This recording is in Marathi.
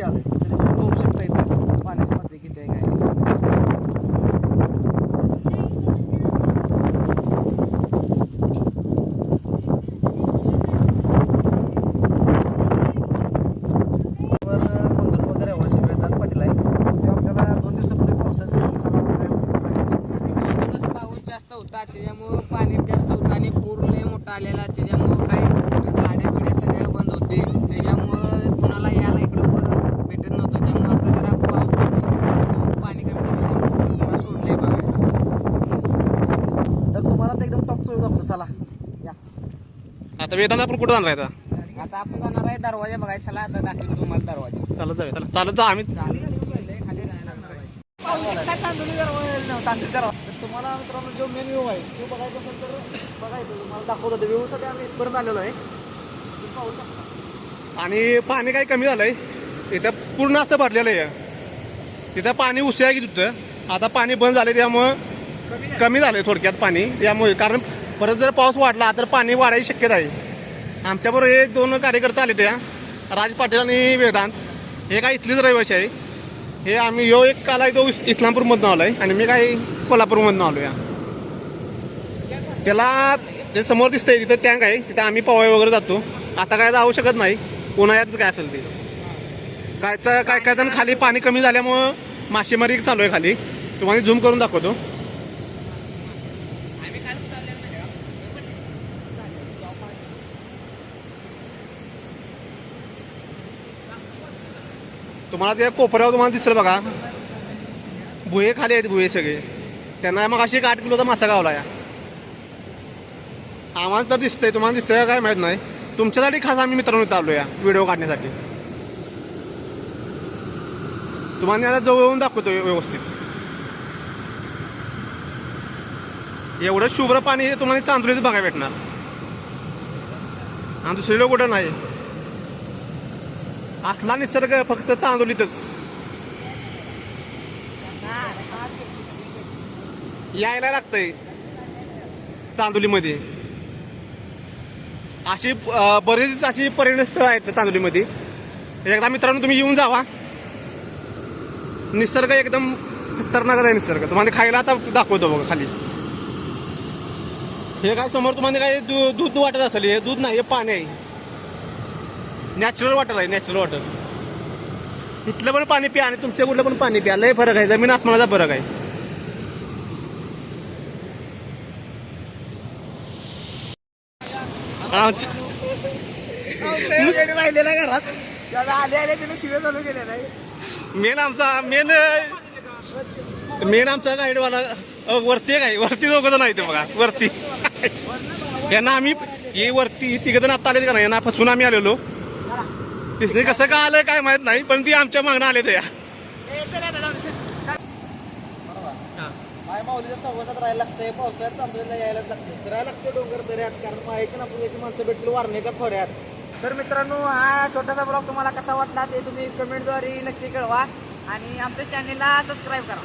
वरती आलोय तरी तुम्ही बघू शकता इथं. पाण्याची पातळी किती आहे आहे. आला त्याच्यामुळं पाणी जास्त होतं आणि पूर लय मोठा आलेला. त्याच्यामुळं काय गाड्या बिड्या सगळ्या बंद होते त्याच्यामुळं कुणाला यायला इकडं वर भेटत नव्हतं त्यामुळं आता जरा पाऊस पडतो त्यामुळं पाणी कमी झालं त्यामुळं जरा सोडलंय बघायला तर तुम्हाला तर एकदम टॉप चोळ दाखवतो चला या आता वेदांत आपण कुठं जाणार आहे आता? आता आपण जाणार आहे दरवाजा बघायचा. चला आता दाखवतो तुम्हाला दरवाजा. चालत जाऊया चला. चालत जा आम्ही खाली. तांदूळ तांदूळ गरम तर तुम्हाला मित्रांनो जो मेन व्ह्यू आहे तो बघायचा असेल तर बघायचं तुम्हाला दाखवत होते. व्ह्यूसाठी आम्ही इथपर्यंत आलेलो आहे. तुम्ही पाहू शकता. आणि पाणी काही कमी झालंय. इथं पूर्ण असं भरलेलं आहे. तिथं पाणी आहे की तुझं आता पाणी बंद झाले त्यामुळं कमी झालंय. थोडक्यात पाणी. त्यामुळे कारण परत जर पाऊस वाढला तर पाणी वाढायची शक्यता आहे. आमच्याबरोबर हे दोन कार्यकर्ते आले त्या राज पाटील आणि वेदांत. हे काय इथलीच रहिवासी आहे. हे आम्ही यो एक काल आहे तो इस- इस्लामपूरमधनं आलो आहे आणि मी काय कोल्हापूरमधनं आलो या त्याला ते समोर दिसतंय तिथं टँक आहे. तिथं आम्ही पवाय वगैरे जातो. आता काय जाऊ शकत नाही. उन्हाळ्यातच काय असेल ते. कायचं काय काय जण खाली पाणी कमी झाल्यामुळं मासेमारी चालू आहे खाली. तुम्हाला झूम करून दाखवतो. तुम्हाला ते कोपऱ्यावर तुम्हाला दिसेल बघा. भुये खाली आहेत भुये सगळे. त्यांना मग अशी एक आठ किलोचा मासा गावला या. आम्हाला तर दिसतंय तुम्हाला दिसतंय का काय माहीत नाही. तुमच्यासाठी खास आम्ही मित्रांनो इथं आलो या व्हिडिओ काढण्यासाठी. तुम्हाला आता जवळ येऊन दाखवतो व्यवस्थित. एवढं शुभ्र पाणी हे तुम्हाला चांदुरीच बघायला भेटणार. आणि दुसरीकडे कुठं नाही. असला निसर्ग फक्त चांदोलीतच. यायला लागतंय. चांदोलीमध्ये. अशी बरेच बरीच अशी पर्यटन स्थळ आहेत चांदोलीमध्ये. एकदा मित्रांनो तुम्ही येऊन जावा. निसर्ग एकदम खतरनाक आहे निसर्ग. तुम्हाला खायला आता दाखवतो बघा खाली. हे काय समोर तुम्हाला काय दूध वाटत असेल हे दूध नाही हे पाणी आहे. नॅचरल वॉटर आहे नॅचरल वॉटर इथलं पण पाणी प्या आणि तुमच्या कुठलं पण पाणी प्या. लय फरक आहे जमीन आसमानाचा फरक आहे. आमचं- राहिलेला घरात आले आले चालू केले नाही मेन आमचा मेन मेन आमचा गाईडवाला वरती वरती काय? वरती दोघं नाही ते बघा वरती. यांना आम्ही हे वरती तिघ जण आता आले का नाही यांना फसून आम्ही आलेलो. तिसने कसं का आलं काय माहीत नाही पण ती आमच्या मागणं आले त्या माऊलीच्या सहवासात राहायला लागतंय पावसाळ्यात चांदोलीला यायलाच लागते फिरायला लागते डोंगर दऱ्यात कारण माहिती ना पुण्याची माणसं भेटली वारणेच्या खोऱ्यात तर मित्रांनो हा छोटासा ब्लॉग तुम्हाला कसा वाटला ते तुम्ही कमेंटद्वारे नक्की कळवा. आणि आमच्या चॅनेलला सबस्क्राईब करा.